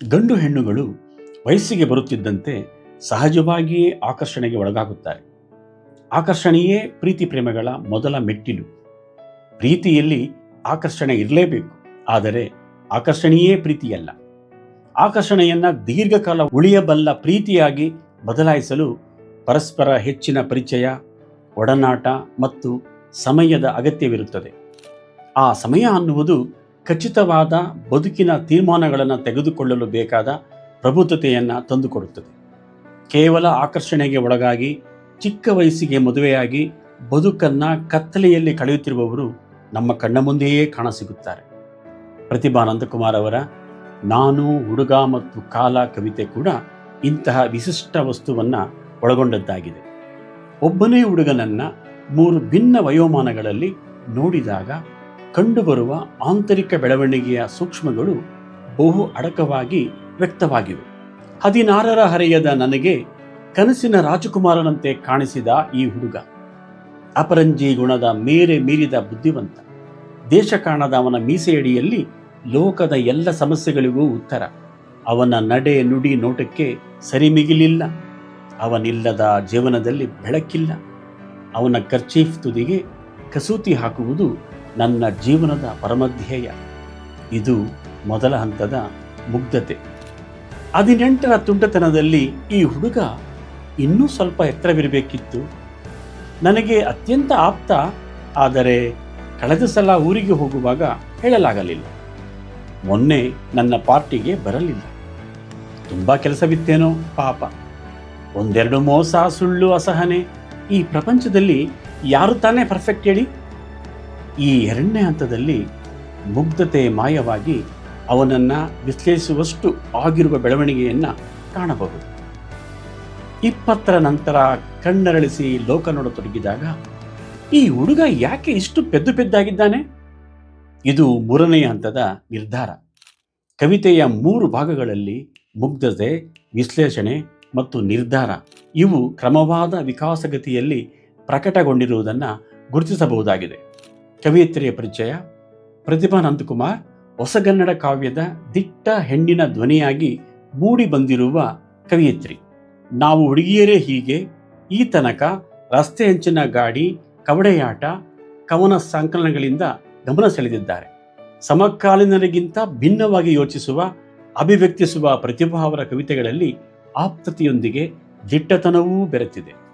ಗಂಡು ಹೆಣ್ಣುಗಳು ವಯಸ್ಸಿಗೆ ಬರುತ್ತಿದ್ದಂತೆ ಸಹಜವಾಗಿಯೇ ಆಕರ್ಷಣೆಗೆ ಒಳಗಾಗುತ್ತಾರೆ. ಆಕರ್ಷಣೆಯೇ ಪ್ರೀತಿ ಪ್ರೇಮಗಳ ಮೊದಲ ಮೆಟ್ಟಿಲು. ಪ್ರೀತಿಯಲ್ಲಿ ಆಕರ್ಷಣೆ ಇರಲೇಬೇಕು, ಆದರೆ ಆಕರ್ಷಣೆಯೇ ಪ್ರೀತಿಯಲ್ಲ. ಆಕರ್ಷಣೆಯನ್ನು ದೀರ್ಘಕಾಲ ಉಳಿಯಬಲ್ಲ ಪ್ರೀತಿಯಾಗಿ ಬದಲಾಯಿಸಲು ಪರಸ್ಪರ ಹೆಚ್ಚಿನ ಪರಿಚಯ, ಒಡನಾಟ ಮತ್ತು ಸಮಯದ ಅಗತ್ಯವಿರುತ್ತದೆ. ಆ ಸಮಯ ಅನ್ನುವುದು ಖಚಿತವಾದ ಬದುಕಿನ ತೀರ್ಮಾನಗಳನ್ನು ತೆಗೆದುಕೊಳ್ಳಲು ಬೇಕಾದ ಪ್ರಬುದ್ಧತೆಯನ್ನು ತಂದುಕೊಡುತ್ತದೆ. ಕೇವಲ ಆಕರ್ಷಣೆಗೆ ಒಳಗಾಗಿ, ಚಿಕ್ಕ ವಯಸ್ಸಿಗೆ ಮದುವೆಯಾಗಿ ಬದುಕನ್ನು ಕತ್ತಲೆಯಲ್ಲಿ ಕಳೆಯುತ್ತಿರುವವರು ನಮ್ಮ ಕಣ್ಣ ಮುಂದೆಯೇ ಕಾಣಸಿಗುತ್ತಾರೆ. ಪ್ರತಿಭಾ ಕುಮಾರ್ ಅವರ ನಾನು, ಹುಡುಗ ಮತ್ತು ಕಾಲ ಕವಿತೆ ಕೂಡ ಇಂತಹ ವಿಶಿಷ್ಟ ವಸ್ತುವನ್ನು ಒಳಗೊಂಡದ್ದಾಗಿದೆ. ಒಬ್ಬನೇ ಹುಡುಗನನ್ನು ಮೂರು ಭಿನ್ನ ವಯೋಮಾನಗಳಲ್ಲಿ ನೋಡಿದಾಗ ಕಂಡುಬರುವ ಆಂತರಿಕ ಬೆಳವಣಿಗೆಯ ಸೂಕ್ಷ್ಮಗಳು ಬಹು ಅಡಕವಾಗಿ ವ್ಯಕ್ತವಾಗಿವೆ. ಹದಿನಾರರ ಹರೆಯದ ನನಗೆ ಕನಸಿನ ರಾಜಕುಮಾರನಂತೆ ಕಾಣಿಸಿದ ಈ ಹುಡುಗ. ಅಪರಂಜಿ ಗುಣದ ಮೇರೆ ಮೀರಿದ ಬುದ್ಧಿವಂತ. ದೇಶ ಕಾಣದ ಅವನ ಮೀಸೆಯಡಿಯಲ್ಲಿ ಲೋಕದ ಎಲ್ಲ ಸಮಸ್ಯೆಗಳಿಗೂ ಉತ್ತರ. ಅವನ ನಡೆ ನುಡಿ ನೋಟಕ್ಕೆ ಸರಿಮಿಗಿಲಿಲ್ಲ ಅವನಿಲ್ಲದ ಜೀವನದಲ್ಲಿ ಬೆಳಕಿಲ್ಲ. ಅವನ ಕರ್ಚೀಫ್ ತುದಿಗೆ ಕಸೂತಿ ಹಾಕುವುದು ನನ್ನ ಜೀವನದ ಪರಮಧ್ಯೇಯ. ಇದು ಮೊದಲ ಹಂತದ ಮುಗ್ಧತೆ. ಹದಿನೆಂಟರ ತುಂಟತನದಲ್ಲಿ ಈ ಹುಡುಗ ಇನ್ನೂ ಸ್ವಲ್ಪ ಎತ್ತರವಿರಬೇಕಿತ್ತು. ನನಗೆ ಅತ್ಯಂತ ಆಪ್ತ, ಆದರೆ ಕಳೆದ ಸಲ ಊರಿಗೆ ಹೋಗುವಾಗ ಹೇಳಲಾಗಲಿಲ್ಲ. ಮೊನ್ನೆ ನನ್ನ ಪಾರ್ಟಿಗೆ ಬರಲಿಲ್ಲ. ತುಂಬ ಕೆಲಸವಿತ್ತೇನೋ ಪಾಪ. ಒಂದೆರಡು ಮೋಸ, ಸುಳ್ಳು, ಅಸಹನೆ ಈ ಪ್ರಪಂಚದಲ್ಲಿ ಯಾರು ತಾನೇ ಪರ್ಫೆಕ್ಟ್ ಹೇಳಿ? ಈ ಎರಡನೇ ಹಂತದಲ್ಲಿ ಮುಗ್ಧತೆ ಮಾಯವಾಗಿ ಅವನನ್ನು ವಿಶ್ಲೇಷಿಸುವಷ್ಟು ಆಗಿರುವ ಬೆಳವಣಿಗೆಯನ್ನು ಕಾಣಬಹುದು. ಇಪ್ಪತ್ತರ ನಂತರ ಕಣ್ಣರಳಿಸಿ ಲೋಕ ನೋಡತೊಡಗಿದಾಗ ಈ ಹುಡುಗ ಯಾಕೆ ಇಷ್ಟು ಪೆದ್ದು ಪೆದ್ದಾಗಿದ್ದಾನೆ? ಇದು ಮೂರನೆಯ ಹಂತದ ನಿರ್ಧಾರ. ಕವಿತೆಯ ಮೂರು ಭಾಗಗಳಲ್ಲಿ ಮುಗ್ಧತೆ, ವಿಶ್ಲೇಷಣೆ ಮತ್ತು ನಿರ್ಧಾರ ಇವು ಕ್ರಮವಾದ ವಿಕಾಸಗತಿಯಲ್ಲಿ ಪ್ರಕಟಗೊಂಡಿರುವುದನ್ನು ಗುರುತಿಸಬಹುದಾಗಿದೆ. ಕವಿಯತ್ರಿಯ ಪರಿಚಯ, ಪ್ರತಿಭಾ ನಂದಕುಮಾರ್, ಹೊಸಗನ್ನಡ ಕಾವ್ಯದ ದಿಟ್ಟ ಹೆಣ್ಣಿನ ಧ್ವನಿಯಾಗಿ ಮೂಡಿ ಬಂದಿರುವ ಕವಿಯತ್ರಿ. ನಾವು ಹುಡುಗಿಯರೇ ಹೀಗೆ, ಈ ತನಕ ರಸ್ತೆ ಹೆಂಚಿನ ಗಾಡಿ, ಕವಡೆಯಾಟ, ಕವನ ಸಂಕಲನಗಳಿಂದ ಗಮನ ಸೆಳೆದಿದ್ದಾರೆ. ಸಮಕಾಲೀನರಿಗಿಂತ ಭಿನ್ನವಾಗಿ ಯೋಚಿಸುವ, ಅಭಿವ್ಯಕ್ತಿಸುವ ಪ್ರತಿಭಾ ಅವರ ಕವಿತೆಗಳಲ್ಲಿ ಆಪ್ತತೆಯೊಂದಿಗೆ ದಿಟ್ಟತನವೂ ಬೆರೆತಿದೆ.